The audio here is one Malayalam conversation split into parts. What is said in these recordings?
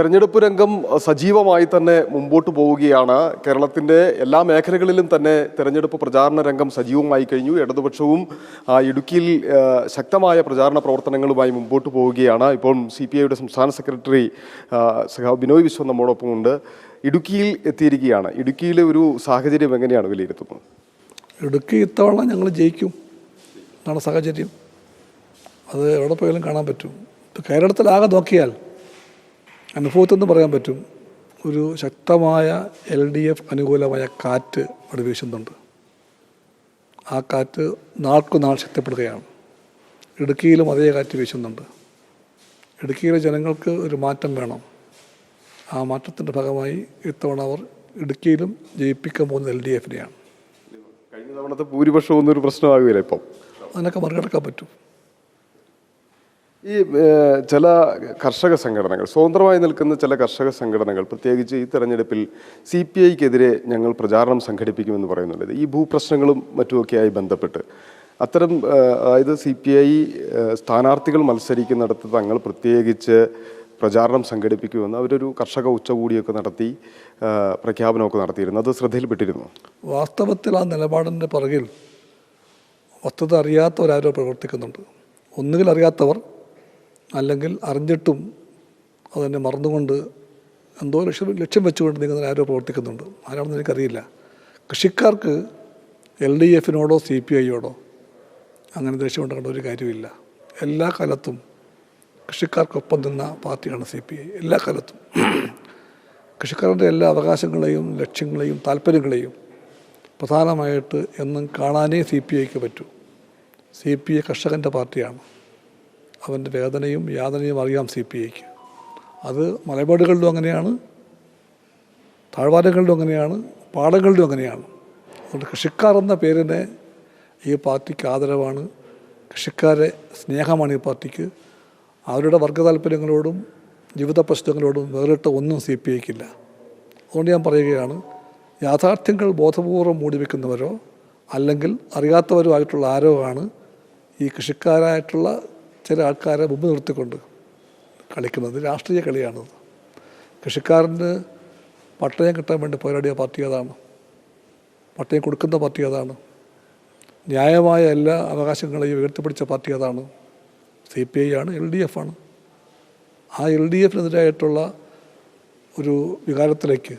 തെരഞ്ഞെടുപ്പ് രംഗം സജീവമായി തന്നെ മുമ്പോട്ട് പോവുകയാണ്. കേരളത്തിന്റെ എല്ലാ മേഖലകളിലും തന്നെ തെരഞ്ഞെടുപ്പ് പ്രചാരണ രംഗം സജീവമായി കഴിഞ്ഞു. ഇടതുപക്ഷവും ഇടുക്കിയിൽ ശക്തമായ പ്രചാരണ പ്രവർത്തനങ്ങളുമായി മുമ്പോട്ട് പോവുകയാണ്. ഇപ്പോൾ സി പി ഐയുടെ സംസ്ഥാന സെക്രട്ടറി സഹാ ബിനോയ് വിശ്വം നമ്മോടൊപ്പമുണ്ട് ഇടുക്കിയിൽ എത്തിയിരിക്കുകയാണ്. ഇടുക്കിയിലെ ഒരു സാഹചര്യം എങ്ങനെയാണ് വിലയിരുത്തുന്നത്? ഇടുക്കി ഇത്തവണ ഞങ്ങൾ ജയിക്കും. എന്നാണ് സാഹചര്യം. അത് എവിടെ പോയാലും കാണാൻ പറ്റും. കേരളത്തിലാകെ നോക്കിയാൽ അനുഭവത്തിൽ നിന്ന് പറയാൻ പറ്റും ഒരു ശക്തമായ എൽ ഡി എഫ് അനുകൂലമായ കാറ്റ് അവിടെ വീശുന്നുണ്ട്. ആ കാറ്റ് നാൾക്കു നാൾ ശക്തിപ്പെടുകയാണ്. ഇടുക്കിയിലും അതേ കാറ്റ് വീശുന്നുണ്ട്. ഇടുക്കിയിലെ ജനങ്ങൾക്ക് ഒരു മാറ്റം വേണം. ആ മാറ്റത്തിന്റെ ഭാഗമായി ഇത്തവണ അവർ ഇടുക്കിയിലും ജയിപ്പിക്കാൻ പോകുന്നത് എൽ ഡി എഫിനെയാണ്. കഴിഞ്ഞ തവണത്തെ ഭൂരിപക്ഷം ഒന്നും ഒരു പ്രശ്നമാകില്ല ഇപ്പം. അതിനൊക്കെ മറികടക്കാൻ പറ്റും. ഈ ചില കർഷക സംഘടനകൾ സ്വതന്ത്രമായി നിൽക്കുന്ന ചില കർഷക സംഘടനകൾ പ്രത്യേകിച്ച് ഈ തെരഞ്ഞെടുപ്പിൽ സി പി ഐക്കെതിരെ ഞങ്ങൾ പ്രചാരണം സംഘടിപ്പിക്കുമെന്ന് പറയുന്നുണ്ട്. ഈ ഭൂപ്രശ്നങ്ങളും മറ്റുമൊക്കെയായി ബന്ധപ്പെട്ട്. അത്തരം അതായത് സി പി ഐ സ്ഥാനാർത്ഥികൾ മത്സരിക്കുന്നിടത്ത് തങ്ങൾ പ്രത്യേകിച്ച് പ്രചാരണം സംഘടിപ്പിക്കുമെന്ന് അവരൊരു കർഷക ഉച്ചകൂടിയൊക്കെ നടത്തി പ്രഖ്യാപനമൊക്കെ നടത്തിയിരുന്നു. അത് ശ്രദ്ധയിൽപ്പെട്ടിരുന്നു? വാസ്തവത്തിൽ ആ നിലപാടിന്റെ പുറകിൽ വസ്തുത അറിയാത്തവരാരോ പ്രവർത്തിക്കുന്നുണ്ട്. ഒന്നുകിൽ അറിയാത്തവർ അല്ലെങ്കിൽ അറിഞ്ഞിട്ടും അതിനെ മറന്നുകൊണ്ട് എന്തോ ലക്ഷ്യം ലക്ഷ്യം വെച്ചുകൊണ്ട് നിങ്ങൾ ആരോ പ്രവർത്തിക്കുന്നുണ്ട്. ആരാണെന്ന് എനിക്കറിയില്ല. കൃഷിക്കാർക്ക് എൽ ഡി എഫിനോടോ സി പി ഐയോടോ അങ്ങനെ ദേഷ്യം ഉണ്ടാകേണ്ട ഒരു കാര്യമില്ല. എല്ലാ കാലത്തും കൃഷിക്കാർക്കൊപ്പം നിന്ന പാർട്ടിയാണ് സി പി ഐ. എല്ലാ കാലത്തും. കൃഷിക്കാരുടെ എല്ലാ അവകാശങ്ങളെയും ലക്ഷ്യങ്ങളെയും താല്പര്യങ്ങളെയും പ്രധാനമായിട്ട് എന്നും കാണാനേ സി പി ഐക്ക് പറ്റൂ. സി പി ഐ കർഷകന്റെ പാർട്ടിയാണ്. അവന്റെ വേദനയും യാതനയും അറിയാം സി പി ഐക്ക്. അത് മലപാടുകളിലും അങ്ങനെയാണ് താഴ്വാരങ്ങളിലും അങ്ങനെയാണ് പാടങ്ങളിലും അങ്ങനെയാണ്. അതുകൊണ്ട് കൃഷിക്കാർ എന്ന പേരിനെ ഈ പാർട്ടിക്ക് ആദരവാണ്. കൃഷിക്കാരെ സ്നേഹമാണ് ഈ പാർട്ടിക്ക്. അവരുടെ വർഗ താല്പര്യങ്ങളോടും ജീവിത പ്രശ്നങ്ങളോടും വേറിട്ട ഒന്നും സി പി ഐക്കില്ല. അതുകൊണ്ട് ഞാൻ പറയുകയാണ് യാഥാർത്ഥ്യങ്ങൾ ബോധപൂർവം മൂടിവെക്കുന്നവരോ അല്ലെങ്കിൽ അറിയാത്തവരോ ആയിട്ടുള്ള ആരോ ആണ് ഈ കൃഷിക്കാരായിട്ടുള്ള ചില ആൾക്കാരെ മുമ്പ് നിർത്തിക്കൊണ്ട് കളിക്കുന്നത് രാഷ്ട്രീയ കളിയാണത് കൃഷിക്കാരന് പട്ടയം കിട്ടാൻ വേണ്ടി പോരാടിയ പാർട്ടി അതാണ്. പട്ടയം കൊടുക്കുന്ന പാർട്ടി അതാണ്. ന്യായമായ എല്ലാ അവകാശങ്ങളെയും ഉയർത്തിപ്പിടിച്ച പാർട്ടി അതാണ്. സി പി ഐ ആണ് എൽ ഡി എഫ് ആണ്. ആ എൽ ഡി എഫിനെതിരായിട്ടുള്ള ഒരു വികാരത്തിലേക്ക്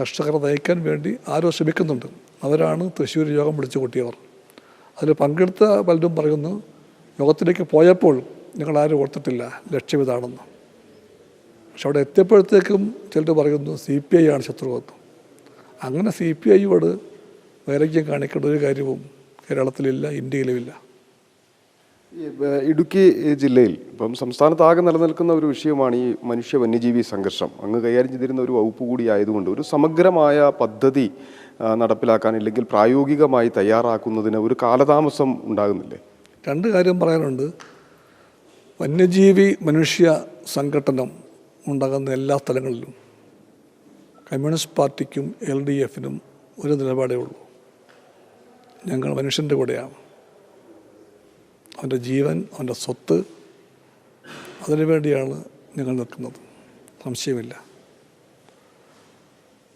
കർഷകരെ നയിക്കാൻ വേണ്ടി ആരോ ശ്രമിക്കുന്നുണ്ട്. അവരാണ് തൃശ്ശൂർ യോഗം വിളിച്ചു കൂട്ടിയവർ അതിൽ പങ്കെടുത്ത പലരും പറയുന്നു യോഗത്തിലേക്ക് പോയപ്പോൾ ഞങ്ങൾ ആരും ഓർത്തിട്ടില്ല ലക്ഷ്യം ഇതാണെന്ന്. പക്ഷെ അവിടെ എത്തിയപ്പോഴത്തേക്കും ചിലർ പറയുന്നു സി പി ഐ ആണ് ശത്രുവെന്ന്. അങ്ങനെ സി പി ഐയോട് വൈരാഗ്യം കാണിക്കേണ്ട ഒരു കാര്യവും കേരളത്തിലില്ല ഇന്ത്യയിലുമില്ല. ഇടുക്കി ജില്ലയിൽ ഇപ്പം സംസ്ഥാനത്താകെ നിലനിൽക്കുന്ന ഒരു വിഷയമാണ് ഈ മനുഷ്യ വന്യജീവി സംഘർഷം. അങ്ങ് കൈകാര്യം ചെയ്തിരുന്ന ഒരു വകുപ്പ് കൂടി ആയതുകൊണ്ട് ഒരു സമഗ്രമായ പദ്ധതി നടപ്പിലാക്കാൻ ഇല്ലെങ്കിൽ പ്രായോഗികമായി തയ്യാറാക്കുന്നതിന് ഒരു കാലതാമസം ഉണ്ടാകുന്നില്ലേ? രണ്ട് കാര്യം പറയാനുണ്ട്. വന്യജീവി മനുഷ്യ സംഘടനം ഉണ്ടാകുന്ന എല്ലാ സ്ഥലങ്ങളിലും കമ്മ്യൂണിസ്റ്റ് പാർട്ടിക്കും എൽ ഡി എഫിനും ഒരു നിലപാടേ ഉള്ളൂ. ഞങ്ങൾ മനുഷ്യന്റെ കൂടെയാണ്. അവന്റെ ജീവൻ അവന്റെ സ്വത്ത് അതിനു വേണ്ടിയാണ് ഞങ്ങൾ നിൽക്കുന്നത്. സംശയമില്ല.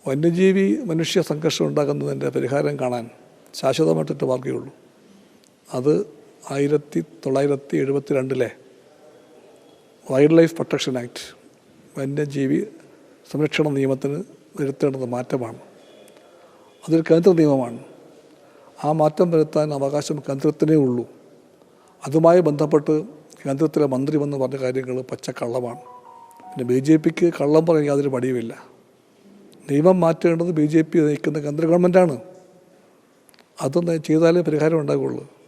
വന്യജീവി മനുഷ്യ സംഘർഷം ഉണ്ടാകുന്നതിന്റെ പരിഹാരം കാണാൻ ശാശ്വതമായിട്ടൊരു മാർഗമേ ഉള്ളൂ. അത് ആയിരത്തി തൊള്ളായിരത്തി എഴുപത്തി രണ്ടിലെ വൈൽഡ് ലൈഫ് പ്രൊട്ടക്ഷൻ ആക്ട് വന്യജീവി സംരക്ഷണ നിയമത്തിന് വരുത്തേണ്ടത് മാറ്റമാണ്. അതൊരു കേന്ദ്ര നിയമമാണ്. ആ മാറ്റം വരുത്താൻ അവകാശം കേന്ദ്രത്തിനേ ഉള്ളൂ. അതുമായി ബന്ധപ്പെട്ട് കേന്ദ്രത്തിലെ മന്ത്രി വന്ന് പറഞ്ഞ കാര്യങ്ങൾ പച്ചക്കള്ളമാണ്. പിന്നെ ബി ജെ പിക്ക് കള്ളം പറയാൻ യാതൊരു പടിയുമില്ല നിയമം മാറ്റേണ്ടത് ബി ജെ പി നയിക്കുന്ന കേന്ദ്ര ഗവൺമെന്റാണ്. അതൊന്ന് ചെയ്താലേ പരിഹാരം ഉണ്ടാകുള്ളൂ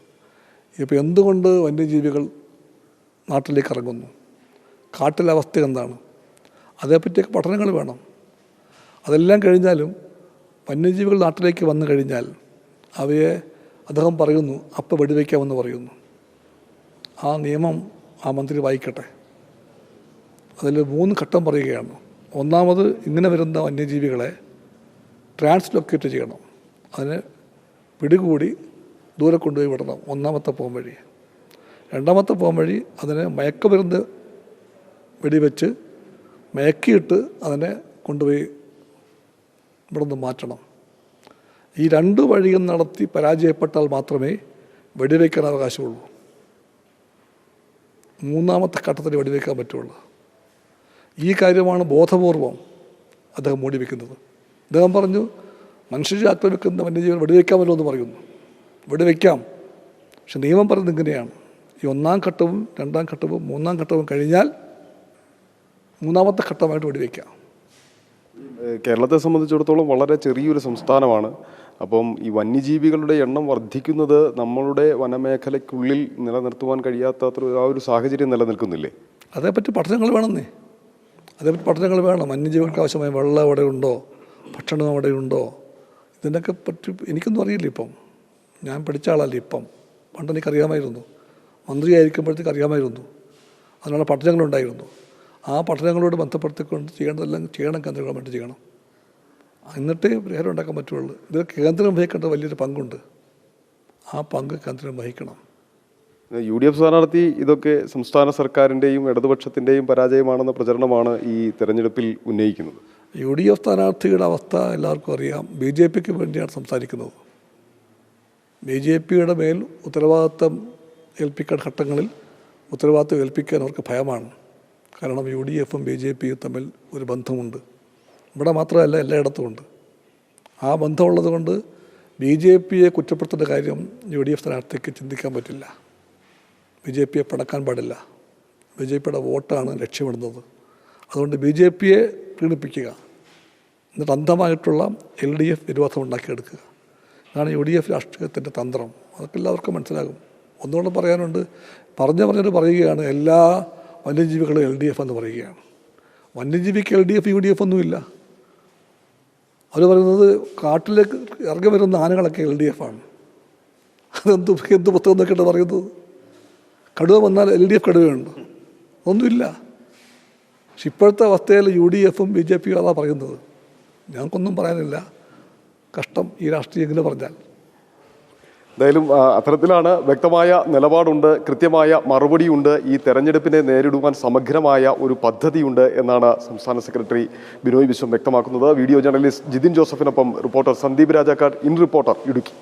ഇപ്പോൾ എന്തുകൊണ്ട് വന്യജീവികൾ നാട്ടിലേക്ക് ഇറങ്ങുന്നു? കാട്ടിലെ അവസ്ഥ എന്താണ്? അതേപ്പറ്റിയൊക്കെ പഠനങ്ങൾ വേണം. അതെല്ലാം കഴിഞ്ഞാലും വന്യജീവികൾ നാട്ടിലേക്ക് വന്നു കഴിഞ്ഞാൽ അവയെ അദ്ദേഹം പറയുന്നു അപ്പം വെടിവെക്കാമെന്ന് പറയുന്നു. ആ നിയമം ആ മന്ത്രി വായിക്കട്ടെ. അതിൽ മൂന്ന് ഘട്ടം പറയുകയാണ്. ഒന്നാമത് ഇങ്ങനെ വരുന്ന വന്യജീവികളെ ട്രാൻസ്ലൊക്കേറ്റ് ചെയ്യണം. അതിന് പിടികൂടി ദൂരെ കൊണ്ടുപോയി വിടണം. ഒന്നാമത്തെ പോം വഴി. രണ്ടാമത്തെ പോം വഴി അതിനെ മയക്കമരുന്ന് വെടിവെച്ച് മയക്കിയിട്ട് അതിനെ കൊണ്ടുപോയി ഇവിടെ നിന്ന് മാറ്റണം. ഈ രണ്ട് വഴിയും നടത്തി പരാജയപ്പെട്ടാൽ മാത്രമേ വെടിവെക്കാൻ അവകാശമുള്ളൂ. മൂന്നാമത്തെ ഘട്ടത്തിൽ വെടിവെക്കാൻ പറ്റുള്ളൂ. ഈ കാര്യമാണ് ബോധപൂർവം അദ്ദേഹം മൂടി അദ്ദേഹം പറഞ്ഞു മനുഷ്യരെ ആക്രമിക്കുന്ന വന്യജീവൻ വെടിവെക്കാമല്ലോ എന്ന് പറയുന്നു. വെടിവെക്കാം പക്ഷെ നിയമം പറയുന്നത് ഇങ്ങനെയാണ്. ഈ ഒന്നാം ഘട്ടവും രണ്ടാം ഘട്ടവും മൂന്നാം ഘട്ടവും കഴിഞ്ഞാൽ മൂന്നാമത്തെ ഘട്ടമായിട്ട് വെടിവെക്കാം കേരളത്തെ സംബന്ധിച്ചിടത്തോളം വളരെ ചെറിയൊരു സംസ്ഥാനമാണ്. അപ്പം ഈ വന്യജീവികളുടെ എണ്ണം വർദ്ധിക്കുന്നത് നമ്മളുടെ വനമേഖലയ്ക്കുള്ളിൽ നിലനിർത്തുവാൻ കഴിയാത്തത്ര ആ ഒരു സാഹചര്യം നിലനിൽക്കുന്നില്ലേ? അതേപ്പറ്റി പഠനങ്ങൾ വേണമെന്നേ. അതേപ്പറ്റി പഠനങ്ങൾ വേണം. വന്യജീവികൾക്ക് ആവശ്യമായ വെള്ളം അവിടെ ഉണ്ടോ? ഭക്ഷണം അവിടെ ഉണ്ടോ? ഇതിനൊക്കെ പറ്റി എനിക്കൊന്നും അറിയില്ല ഇപ്പം. ഞാൻ പഠിച്ച ആളല്ലേ ഇപ്പം. പണ്ട് എനിക്കറിയാമായിരുന്നു. മന്ത്രിയായിരിക്കുമ്പോഴത്തേക്ക് അറിയാമായിരുന്നു. അതിനുള്ള പഠനങ്ങളുണ്ടായിരുന്നു. ആ പഠനങ്ങളോട് ബന്ധപ്പെടുത്തിക്കൊണ്ട് ചെയ്യേണ്ടതെല്ലാം ചെയ്യണം കേന്ദ്ര ഗവൺമെന്റ് ചെയ്യണം. എന്നിട്ടേ പരിഹാരം ഉണ്ടാക്കാൻ പറ്റുള്ളൂ. ഇത് കേന്ദ്രം വഹിക്കേണ്ട വലിയൊരു പങ്കുണ്ട്. ആ പങ്ക് കേന്ദ്രം വഹിക്കണം. യു ഡി എഫ് സ്ഥാനാർത്ഥി ഇതൊക്കെ സംസ്ഥാന സർക്കാരിന്റെയും ഇടതുപക്ഷത്തിന്റെയും പരാജയമാണെന്ന പ്രചരണമാണ് ഈ തെരഞ്ഞെടുപ്പിൽ ഉന്നയിക്കുന്നത്. യു ഡി എഫ് സ്ഥാനാർത്ഥിയുടെ അവസ്ഥ എല്ലാവർക്കും അറിയാം. ബി ജെ പിക്ക് വേണ്ടിയാണ് സംസാരിക്കുന്നത്. ബി ജെ പിയുടെ മേൽ ഉത്തരവാദിത്തം ഏൽപ്പിക്കാൻ ഘട്ടങ്ങളിൽ ഉത്തരവാദിത്തം ഏൽപ്പിക്കാൻ അവർക്ക് ഭയമാണ്. കാരണം യു ഡി എഫും ബി ജെ പിയും തമ്മിൽ ഒരു ബന്ധമുണ്ട്. ഇവിടെ മാത്രമല്ല എല്ലായിടത്തും ഉണ്ട്. ആ ബന്ധമുള്ളത് കൊണ്ട് ബി ജെ പിയെ കുറ്റപ്പെടുത്തേണ്ട കാര്യം യു ഡി എഫ് സ്ഥാനാർത്ഥിക്ക് ചിന്തിക്കാൻ പറ്റില്ല. ബി ജെ പിയെ പടക്കാൻ പാടില്ല. ബി ജെ പിയുടെ വോട്ടാണ് ലക്ഷ്യമിടുന്നത്. അതുകൊണ്ട് ബി ജെ പിയെ പീഡിപ്പിക്കുക. എന്നിട്ട് അന്ധമായിട്ടുള്ള എൽ ഡി എഫ് വിരോധം ഉണ്ടാക്കിയെടുക്കുക. ഇതാണ് യു ഡി എഫ് രാഷ്ട്രീയത്തിന്റെ തന്ത്രം. അതൊക്കെ എല്ലാവർക്കും മനസ്സിലാകും. ഒന്നുകൂടെ പറയാനുണ്ട് പറഞ്ഞ പറഞ്ഞിട്ട് പറയുകയാണ് എല്ലാ വന്യജീവികളും എൽ ഡി എഫ് എന്ന് പറയുകയാണ്. വന്യജീവിക്ക് L D F U D F ഒന്നുമില്ല അവർ പറയുന്നത് കാട്ടിലേക്ക് ഇറങ്ങി വരുന്ന ആനകളൊക്കെ എൽ ഡി എഫ് ആണ്. അതെന്ത് എന്ത് പുസ്തകം എന്നൊക്കെയാണ് പറയുന്നത്? കടുവ വന്നാൽ എൽ ഡി എഫ് കടുവയുണ്ട്. ഒന്നുമില്ല. പക്ഷെ ഇപ്പോഴത്തെ അവസ്ഥയിൽ യു ഡി എഫും ബി ജെ പിയും അതാണ് പറയുന്നത്. ഞങ്ങൾക്കൊന്നും പറയാനില്ല. കഷ്ടം ഈ രാഷ്ട്രീയം എന്ന് പറഞ്ഞാൽ. എന്തായാലും അത്തരത്തിലാണ് വ്യക്തമായ നിലപാടുണ്ട് കൃത്യമായ മറുപടിയുണ്ട് ഈ തെരഞ്ഞെടുപ്പിനെ നേരിടുവാൻ സമഗ്രമായ ഒരു പദ്ധതിയുണ്ട് എന്നാണ് സംസ്ഥാന സെക്രട്ടറി ബിനോയ് വിശ്വം വ്യക്തമാക്കുന്നത്. Video journalist Jithin ജോസഫിനൊപ്പം reporter Sandeep Rajakkad in reporter Idukki.